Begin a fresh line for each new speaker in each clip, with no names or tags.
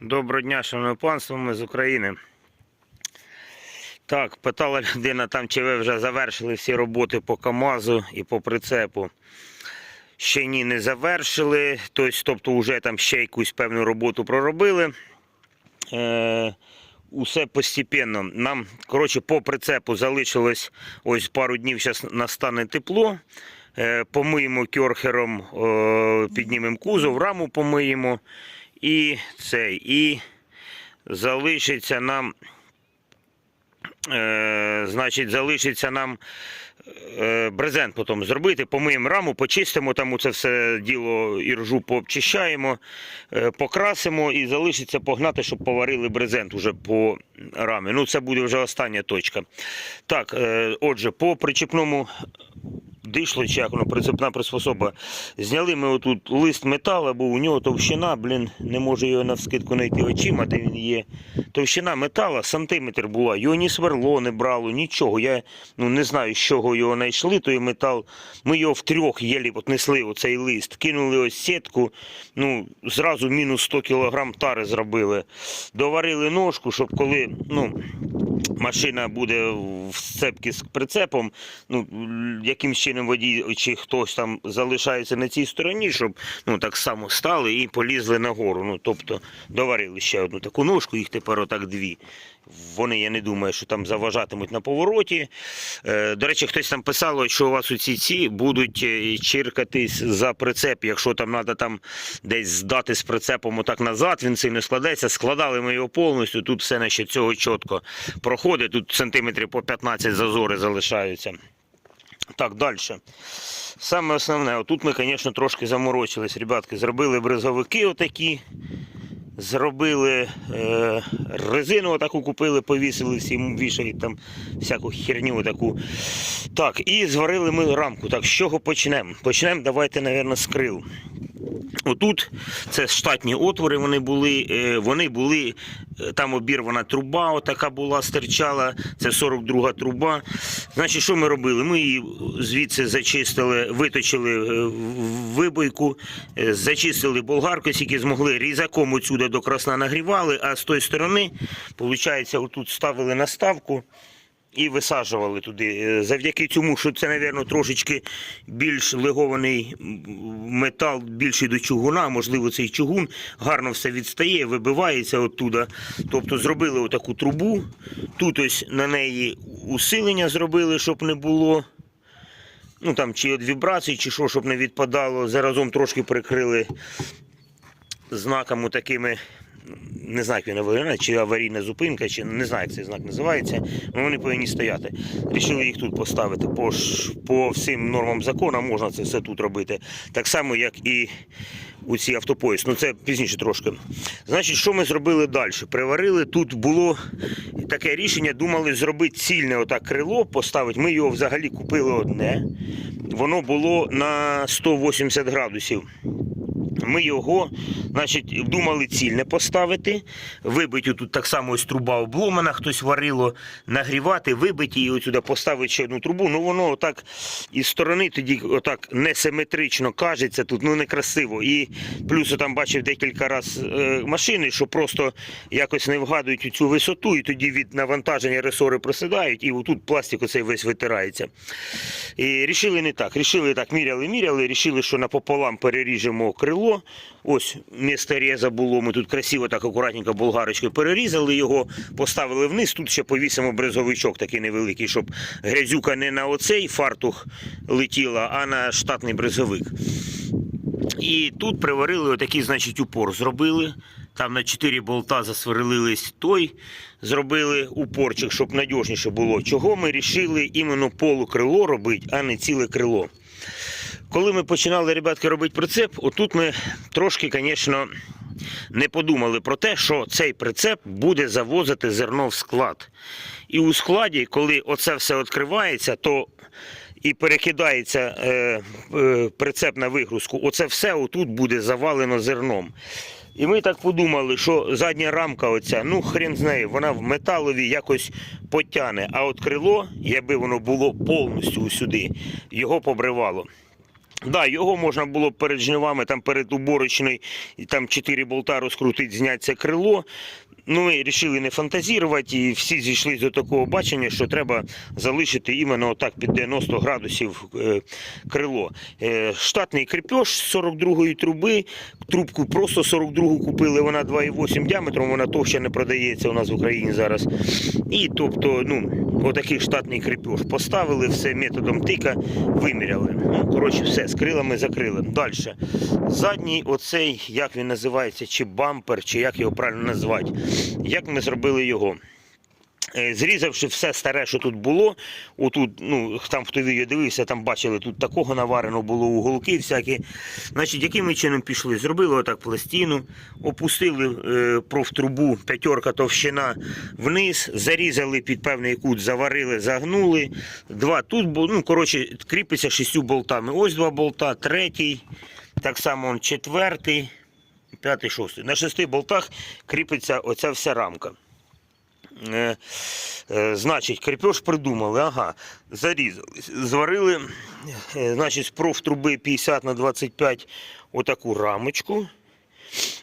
Доброго дня, шановне панство, ми з України. Так, питала людина там, чи ви вже завершили всі роботи по КАМАЗу і по прицепу. Ще ні, не завершили. Тобто, тобто вже там ще якусь певну роботу проробили. Е, усе постепенно. Нам, коротше, по прицепу залишилось ось пару днів, зараз настане тепло. Е, помиємо кьорхером, е, піднімемо кузов, раму помиємо. І цей. І залишиться нам. Е, значить, залишиться нам е, брезент потім зробити, помиємо раму, почистимо там це все діло і ржу пообчищаємо, е, покрасимо і залишиться погнати, щоб поварили брезент уже по рамі. Ну, це буде вже остання точка. Так, е, отже, по причепному дишло, чи як воно прицепна приспособа. Зняли ми отут лист металу, бо у нього товщина, блін, не можу його навскидку знайти очима, де він є. Товщина метала сантиметр була, його ні сверло не брало, нічого. Я ну, не знаю, з чого його знайшли, той метал. Ми його втрьох єлі от несли, оцей лист, кинули ось сітку, ну, зразу мінус 100 кг тари зробили. Доварили ножку, щоб коли. ну, машина буде в сцепці з прицепом, ну, якимсь чином водій чи хтось там залишається на цій стороні, щоб ну, так само стали і полізли нагору. Ну, тобто доварили ще одну таку ножку, їх тепер отак дві. Вони, я не думаю, що там заважатимуть на повороті. Е, до речі, хтось там писало, що у вас у ці ці будуть е, чиркатись за прицеп, якщо там треба там десь здати з прицепом отак назад, він сильно складеться. Складали ми його повністю. Тут все наче цього чітко проходить. Тут сантиметрів по 15 зазори залишаються. Так, далі. Саме основне, отут ми, звісно, трошки заморочились, ребятки. Зробили бризовики отакі. Зробили е, резину таку купили, повісили, всі, вішають там всяку херню таку. Так, і зварили ми рамку. Так, з чого почнемо? Почнемо, давайте, мабуть, з крил. Отут це штатні отвори, вони були, е, вони були, е, там обірвана труба, отака була, стирчала, це 42 труба. Значить, що ми робили? Ми її звідси зачистили, виточили е, вибойку, зачистили болгарку, скільки змогли, різаком отсюди до красна нагрівали, а з тої сторони, виходить, отут ставили наставку. І висаджували туди. Е, Завдяки цьому, що це, мабуть, трошечки більш легований метал, більший до чугуна, можливо, цей чугун гарно все відстає, вибивається оттуда. Тобто зробили отаку трубу. Тут ось на неї усилення зробили, щоб не було. Ну там чи від вібрацій, чи що, щоб не відпадало. Заразом трошки прикрили знаками такими. Не знаю, як він виглядає, чи аварійна зупинка, чи не знаю, як цей знак називається. але вони повинні стояти. Рішили їх тут поставити. По, по всім нормам закону можна це все тут робити. Так само, як і у цій автопоїзд. Ну це пізніше трошки. Значить, що ми зробили далі? Приварили. Тут було таке рішення, думали зробити цільне отак крило, поставити. Ми його взагалі купили одне. Воно було на 180 градусів. Ми його, значить, думали цільне поставити, вибити тут так само ось труба обломана, хтось варило, нагрівати, вибити її отсюди, поставити ще одну трубу. Ну воно отак із сторони тоді отак несиметрично кажеться, тут ну некрасиво. І плюс там бачив декілька разів е, машини, що просто якось не вгадують цю висоту, і тоді від навантаження ресори просидають, і отут пластик оцей весь витирається. І рішили не так. Рішили так, міряли, міряли, рішили, що напополам переріжемо крило. Ось місце реза було. Ми тут красиво, так акуратненько болгарочкою перерізали його, поставили вниз. Тут ще повісимо брезовичок такий невеликий, щоб грязюка не на оцей фартух летіла, а на штатний брезовик. І тут приварили отакий, значить, упор зробили. Там на 4 болта засверлились той, зробили упорчик, щоб надіжніше було. Чого ми вирішили іменно полукрило робити, а не ціле крило. Коли ми починали, ребятки, робити прицеп, отут ми трошки, звісно, не подумали про те, що цей прицеп буде завозити зерно в склад. І у складі, коли оце все відкривається, то і перекидається е, е, прицеп на вигрузку, оце все отут буде завалено зерном. І ми так подумали, що задня рамка, оця, ну хрен з нею, вона в металові якось потягне. А от крило, якби воно було повністю сюди, його побривало. Да, його можна було перед жнивами, там перед уборочною, там чотири болта розкрутити, зняти це крило. Ну, ми вирішили не фантазірувати, і всі зійшли до такого бачення, що треба залишити іменно отак під 90 градусів е, крило. Е, штатний кріпеж з 42-ї труби, трубку просто 42-гу купили, вона 2,8 діаметром, вона товща не продається у нас в Україні зараз. І тобто, ну, отакий штатний кріпеж поставили, все методом тика виміряли. Ну, коротше, все, з крилами закрили. Далі. Задній оцей, як він називається, чи бампер, чи як його правильно назвати. Як ми зробили його? Е, Зрізавши все старе, що тут було, отут, ну, там хто відео дивився, там бачили, тут такого наварено було уголки всякі. Значить, яким чином пішли? Зробили отак пластину, опустили е, профтрубу, п'ятерка товщина вниз, зарізали під певний кут, заварили, загнули. Два тут ну, коротше, кріпиться шістю болтами. Ось два болта, третій, так само он четвертий, п'ятий, шостий. На шести болтах кріпиться оця вся рамка. Е, е, значить, кріпеж придумали, ага, зарізали, зварили, е, значить, з профтруби 50 на 25 отаку рамочку.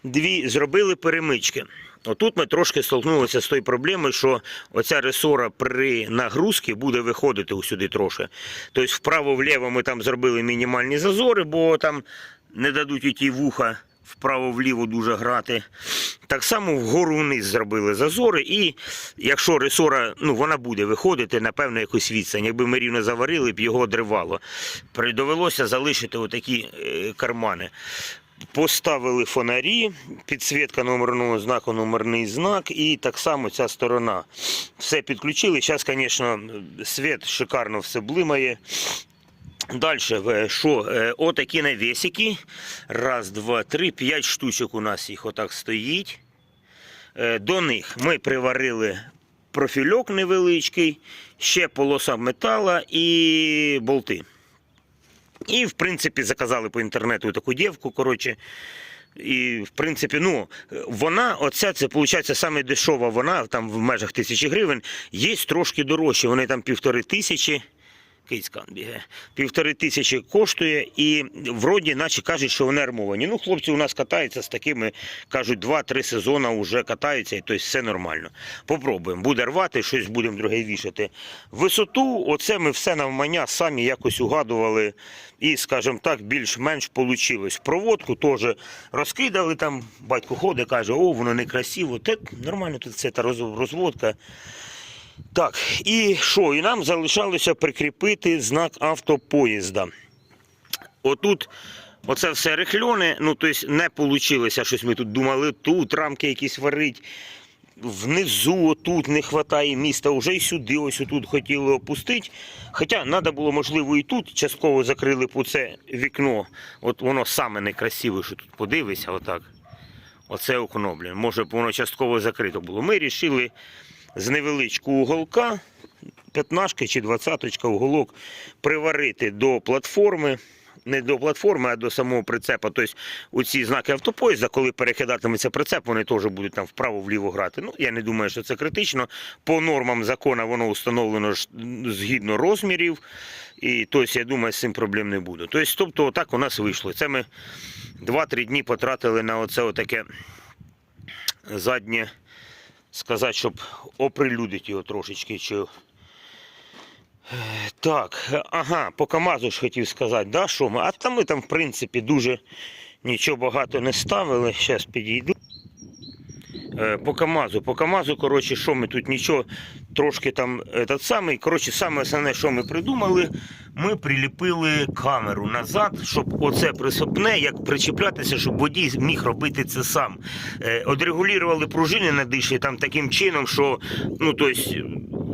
Дві зробили перемички. Отут ми трошки столкнулися з тою проблемою, що оця ресора при нагрузці буде виходити усюди трошки. Тобто вправо-вліво ми там зробили мінімальні зазори, бо там не дадуть ті вуха вправо-вліво дуже грати. Так само вгору вниз зробили зазори, і якщо ресора, ну вона буде виходити на певну якусь відстань. Якби ми рівно заварили б його одривало. При- Довелося залишити отакі е, кармани. Поставили фонарі, підсвітка номерного знаку, номерний знак, і так само ця сторона. Все підключили. Зараз, звісно, світ шикарно все блимає. Далі, що? Е, Отакі навісики. Раз, два, три, п'ять штучок у нас їх отак стоїть. Е, До них ми приварили профільок невеличкий, ще полоса метала і болти. І, в принципі, заказали по інтернету таку дівку, коротше. І, в принципі, ну, вона, оця, це, виходить, саме дешова вона, там в межах тисячі гривень, є трошки дорожчі, вони там півтори тисячі. Кицькан бігає. Півтори тисячі коштує, і вроді, наче кажуть, що вони армовані. Ну, хлопці у нас катаються з такими, кажуть, два-три сезони вже катаються, і тобто все нормально. Попробуємо. Буде рвати, щось будемо друге вішати. Висоту, оце ми все навмання самі якось угадували. І, скажімо так, більш-менш вийшло. Проводку теж розкидали там, батько ходить, каже, о, воно некрасиво. Те нормально тут це та розводка. Так, і що? І нам залишалося прикріпити знак автопоїзда. Отут, оце все рихльоне, ну тобто не вийшло, щось ми тут думали, тут рамки якісь варить. Внизу, отут не вистачає міста, вже й сюди, ось отут хотіли опустити. Хоча треба було, можливо, і тут частково закрили б це вікно. От воно саме найкрасиве, що тут подивися, отак. Оце окно, блін. Може б воно частково закрито було. Ми вирішили з невеличкого уголка, п'ятнашки чи двадцяточка уголок, приварити до платформи. Не до платформи, а до самого прицепа. Тобто оці знаки автопоїзда, коли перекидатиметься прицеп, вони теж будуть там вправо-вліво грати. Ну, я не думаю, що це критично. По нормам закону воно встановлено згідно розмірів. І тобто, я думаю, з цим проблем не буде. Тобто, тобто, отак у нас вийшло. Це ми 2-3 дні потратили на оце отаке заднє сказати, щоб оприлюдити його трошечки. Чи... Е, Так, ага, по КАМАЗу ж хотів сказати, да, що ми? А там ми там, в принципі, дуже нічого багато не ставили. Зараз підійду. Е, По КАМАЗу. По КАМАЗу, коротше, що ми тут нічого, трошки там этот самий. Коротше, саме основне, що ми придумали, ми приліпили камеру назад, щоб оце присопне, як причіплятися, щоб водій міг робити це сам. Е, Одрегулювали пружини на диші там таким чином, що ну, тобто,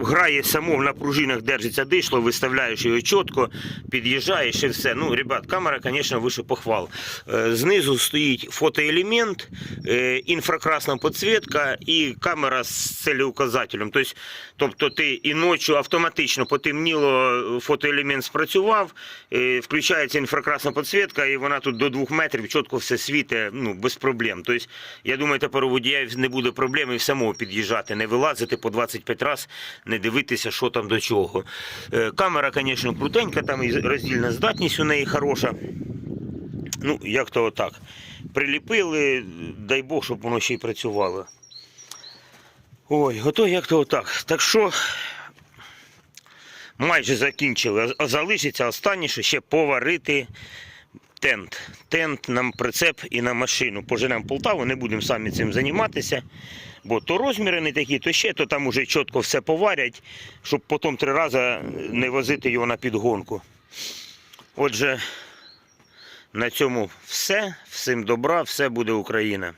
грає само на пружинах, держиться дишло, виставляєш його чітко, під'їжджаєш і все. Ну, ребят, камера, звісно, вище похвал. Е, Знизу стоїть фотоелемент, е, інфракрасна підсвітка і камера з целеуказателем. Тобто, тобто ти і ночі автоматично потемніло, фотоелемент спрацював, е, включається інфракрасна підсвітка, і вона тут до двох метрів чітко все світить, ну, без проблем. Тобто, я думаю, тепер у водія не буде проблем і самого під'їжджати, не вилазити по 25 разів, не дивитися, що там до чого. Е, Камера, звісно, крутенька, там і роздільна здатність у неї хороша. Ну, як то отак. Приліпили, дай Бог, щоб воно ще й працювало. Ой, ото як то отак. Так що майже закінчили. Залишиться останнє, ще поварити тент. Тент нам прицеп і на машину. Поженемо Полтаву, не будемо самі цим займатися. Бо то розміри не такі, то ще, то там уже чітко все поварять, щоб потім три рази не возити його на підгонку. Отже, на цьому все. Всім добра, все буде Україна.